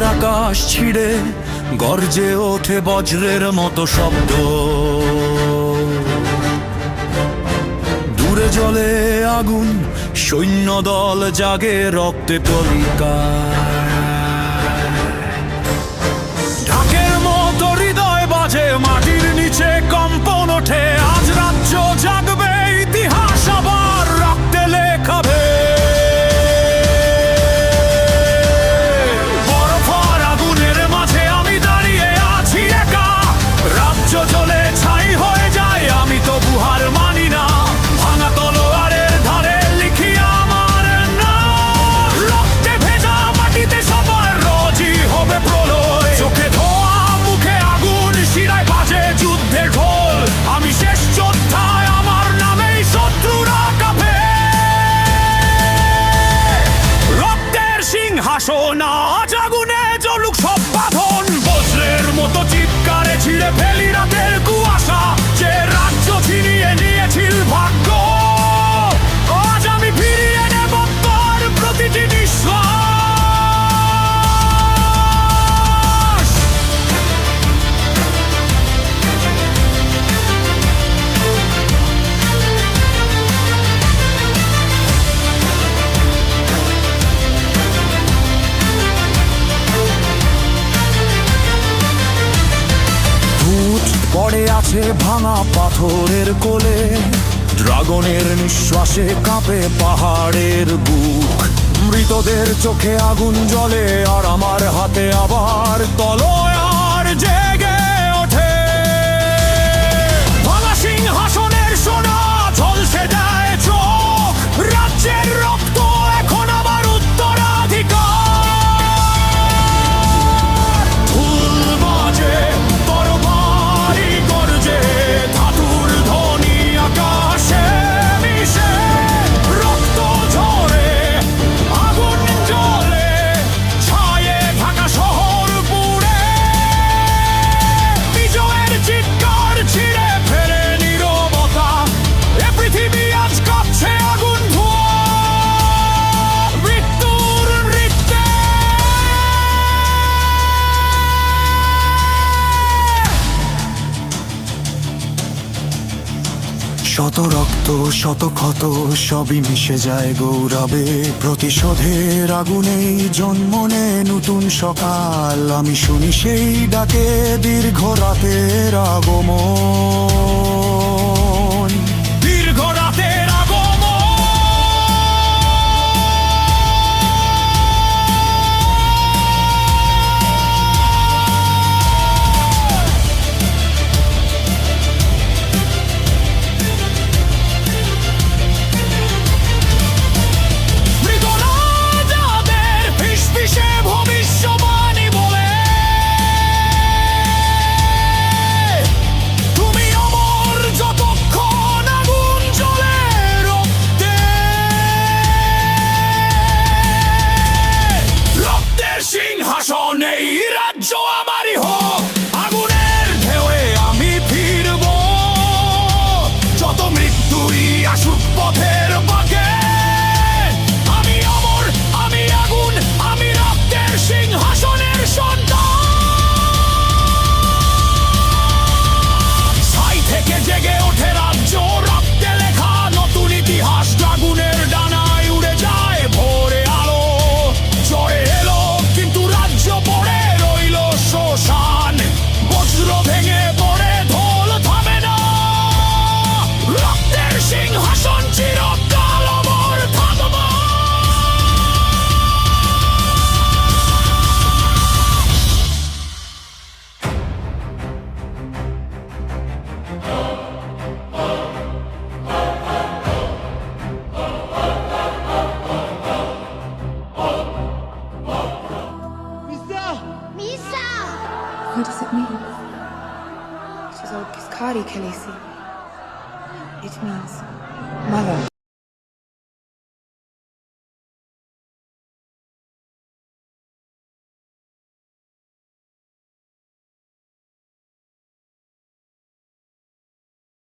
রাতের আকাশ ছিঁড়ে, গর্জে ওঠে বজ্রের মতো শব্দ। দূরে জলে আগুন সৈন্য দল জাগে রক্তে তলিকা ঢাকের মতো হৃদয় বাজে, মাটির নিচে কম্পন ওঠে, আজ রাজ্য আছে ভাঙা পাথরের কোলে, ড্রাগনের নিঃশ্বাসে কাঁপে পাহাড়ের বুক। মৃতদের চোখে আগুন জ্বলে আর আমার হাতে আবার তলয় শত রক্ত, শত ক্ষত, সবই মিশে যায় গৌরবে। প্রতিশোধের আগুনেই জন্ম নে নতুন সকাল। আমি শুনি সেই ডাকে দীর্ঘ রাতের আগমন। What does it mean? It is old Piscati, Khaleesi. It means mother.